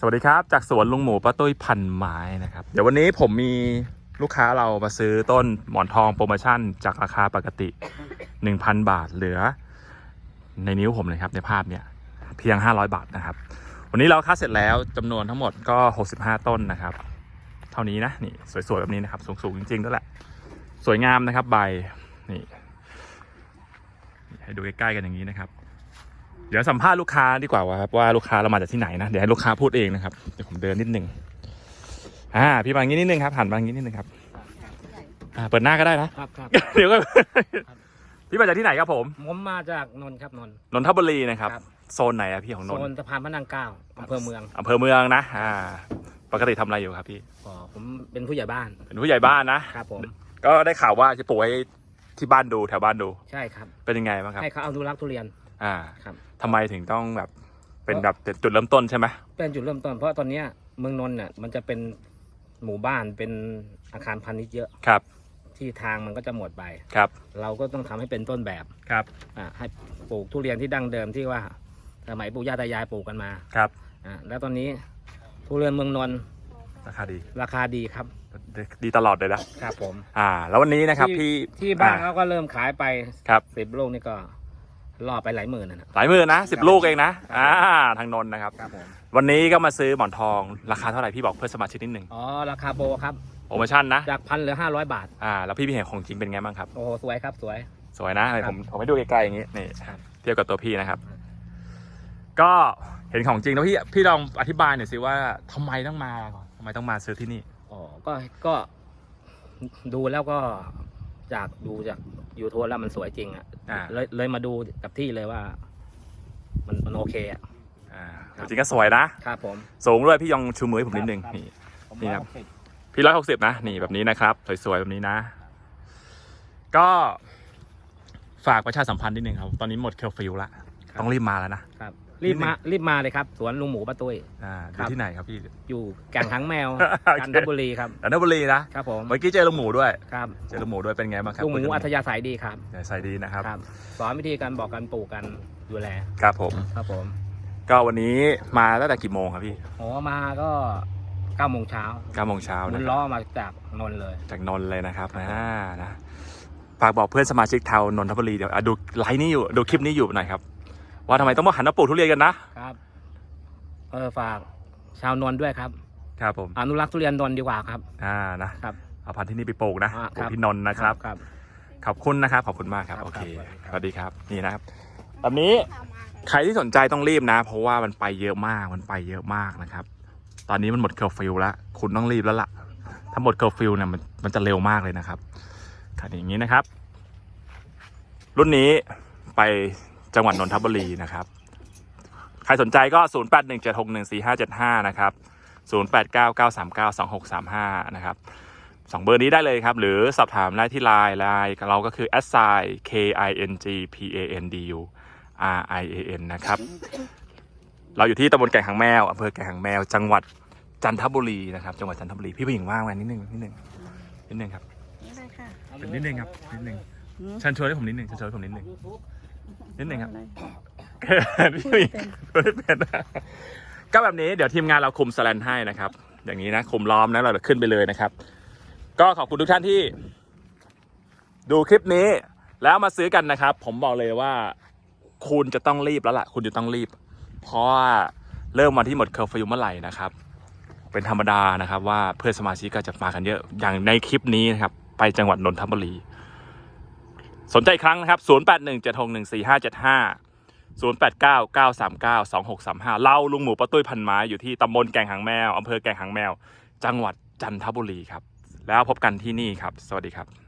สวัสดีครับ จากสวนลุงหมูป้าตุ้ยพันไม้นะครับ เดี๋ยววันนี้ผมมีลูกค้าเรามาซื้อต้นหมอนทองโปรโมชั่น จากราคาปกติ 1,000 บาทเหลือ ในนิ้วผมเลยครับในภาพเนี่ยเพียง 500 บาทนะครับ วันนี้เราค่าเสร็จแล้วจำนวนทั้งหมดก็ 65 ต้นนะครับ เท่านี้นะนี่สวยๆแบบนี้นะครับ สูงๆจริงๆด้วแหละ สวยงามนะครับใบนี่ให้ดูใกล้ๆกันอย่างนี้นะครับ เดี๋ยวสัมภาษณ์ลูกค้าดีกว่าว่าครับว่าลูกค้าเรามาจากที่ไหนนะเดี๋ยวให้ลูกค้าพูดเองนะครับเดี๋ยวผมเดินนิดนึงอ่าพี่บางนี้นิดนึงครับหันบางนี้นิดนึงครับอ่าเปิดหน้าก็ได้นะครับครับ เดี๋ยวก็พี่มาจากที่ไหนครับผม ผมมาจากนนท์ครับนนท์นนทบุรีนะครับครับโซนไหนอะพี่ของนโซนนท์สะพานพระนางเกล้าอำเภอเมืองอำเภอเมืองนะอ่า ปกติทำอะไรอยู่ครับพี่อ๋อผมเป็นผู้ใหญ่บ้าน เป็นผู้ใหญ่บ้านนะครับผมก็ได้ข่าวว่าจะปลูกไว้ที่บ้านดูแถวบ้านดูใช่ครับ เป็นยังไงบ้างครับให้เขาเอาดูรักษ์ทุเรียน อ่าครับ ทำไมถึงต้องแบบเป็นแบบจุดเริ่มต้นใช่ไหมเป็นจุดเริ่มต้นเพราะตอนเนี้ยเมืองนนท์เนี่ยมันจะเป็นหมู่บ้านเป็นอาคารพาณิชย์เยอะครับที่ทางมันก็จะหมดไป ครับเราก็ต้องทำให้เป็นต้นแบบครับอ่าให้ปลูกทุเรียนที่ดั้งเดิมที่ว่าสมัยปู่ย่าตายายปลูกกันมาครับอ่าแล้วตอนนี้ทุเรียนเมืองนนท์ราคาดีราคาดีครับดีตลอดเลยนะครับผม อ่า แล้ววันนี้นะครับที่พี่ที่บ้านอ่เขาก็เริ่มขายไปครับสิบลูกนี่ก็ ล่อไปหลายหมื่นนะนะ หลายหมื่นนะสิบลูกเองนะ อ่า ทางนนท์นะครับ ครับผม วันนี้ก็มาซื้อหมอนทองราคาเท่าไหร่พี่บอกเพื่อนสมาชิกนิดหนึ่งอ๋อ ราคาโปรครับ โปรโมชั่นนะ จากพันเหลือห้าร้อยบาท อ่า แล้วพี่พี่เห็นของจริงเป็นไงบ้างครับ โอ้โห สวยครับ สวย สวยนะเดี๋ยวผมผมให้ดูไกลๆอย่างนี้ นี่ครับเทียบกับตัวพี่นะครับ ก็เห็นของจริงแล้วพี่พี่ลองอธิบายหน่อยสิว่าทำไมต้องมาก่อนทำไมต้องมาซื้อที่นี่ อ๋อ ก็ ก็ ดูแล้วก็ จากดูจากยูทูบแล้วมันสวยจริงอะอ่า เลยเลยมาดูกับที่เลยว่า มันมันโอเคอะ อ่าครับ จริงก็สวยนะ ครับผม สูงด้วยพี่ยองชูมือให้ผมนิดนึงครับ นี่ ผมนี่ครับว่าโอเพี่ร้อยหกสิบนะ นี่แบบนี้นะครับ สวยๆ แบบนี้นะ ก็ฝากประชาสัมพันธ์นิดนึงครับ ตอนนี้หมดเคอร์ฟิวละต้องรีบมาแล้วนะครับ รีบมารีบมาเลยครับ สวนลุงหมูป้าตุ้ยอ่าอครัยู่บที่ไหนครับพี่ อยู่แก่งหางแมวโอเคจันทบุรีครับจันทบุรีนะครับผมเมื่อกี้เจอลุงหมูด้วยครับเจอลุงหมูด้วยเป็นไงบ้างครับลุงหมูคุณอัธยาศัยดีครับใส่ดีนะครับครับสอนวิธีการบอกการปลูกกันดูแลครับผมครับผม ก็วันนี้มาตั้งแต่กี่โมงครับพี่โอ้มาก็เก้าโมงเช้าเก้าโมงเช้าหมุนะนคล้รับอมาจากนนท์เลย จากนนท์เลยนะครับอ่านะฝากบอกเพื่อนสมาชิกเทานนทบุรีเดี๋ยวอะดูไลฟ์นี้อยู่ดูคลิปนี้อยู่หน่อยครับ ว่าทำไมต้องมาหันมาปลูกทุเรียนกันนะครับเออฝากชาวนนท์ด้วยครับ ครับผมอนุรักษ์ทุเรียนนนท์ดีกว่าครับ อ่านะครับ เอาพันธุ์ที่นี่ไปปลูกนะอ่าปลูครักบที่นนท์นะครับ ครับ ขอบคุณนะครับ ขอบคุณมากครับ ครับโอเค ครับ สวัสดีครับ นี่นะครับแบบนี้ใครที่สนใจต้องรีบนะ เพราะว่ามันไปเยอะมาก มันไปเยอะมากนะครับ ตอนนี้มันหมดเคอร์ฟิวแล้ว คุณต้องรีบแล้วล่ะ ถ้าหมดเคอร์ฟิวเนี่ยมันมันจะเร็วมากเลยนะครับค่ะอย่างนี้นะครับ รุ่นนี้ไป จังหวัดนนทบุรีนะครับ ใครสนใจก็ 0817614575 นะครับ 0899392635 นะครับสองเบอร์นี้ได้เลยครับ หรือสอบถามได้ที่ไลน์ไลน์เราก็คือ a s s i k i n g p a n d u r i a n นะครับ เราอยู่ที่ตำบลแก่งหางแมวอำเภอแก่งหางแมว จังหวัดจันทบุรีนะครับ จังหวัดจันทบุรี พี่ผู้หญิงว่างไหมนิดนึงนิดนึงนิดนึงครับนี่เลยค่ะเป็นนิดนึงครับนิดนึงหืมเชิญชวนให้ผมนิดนึงเชิญชวนให้ผมนิดนึง นิดนึงครับอะไรพี่ผู้หญิงไม่ได้เป็นก็แบบนี้เดี๋ยวทีมงานเราคุมสแลนให้นะครับ อย่างนี้นะคุมล้อมนะเราเดี๋ยวขึ้นไปเลยนะครับ ก็ขอบคุณทุกท่านที่ ดูคลิปนี้ แล้วมาซื้อกันนะครับ ผมบอกเลยว่า คุณจะต้องรีบแล้วล่ะ คุณจะต้องรีบ เพราะว่าเริ่มวันที่หมดเคอร์ฟิวเมื่อไหร่นะครับเป็นธรรมดานะครับว่าเพื่อนสมาชิกก็จะมากันเยอะอย่างในคลิปนี้นะครับ ไปจังหวัดนนทบุรี สนใจครั้งนะครับ 0 8 1 7 6 1 4 5 7 5 0 8 9 9 3 9 2 6 3 5 เล่าลุงหมูป้าตุ้ยพันไม้อยู่ที่ตำบลแก่งหางแมวอำเภอแก่งหางแมว จังหวัดจันทบุรีครับ แล้วพบกันที่นี่ครับ สวัสดีครับ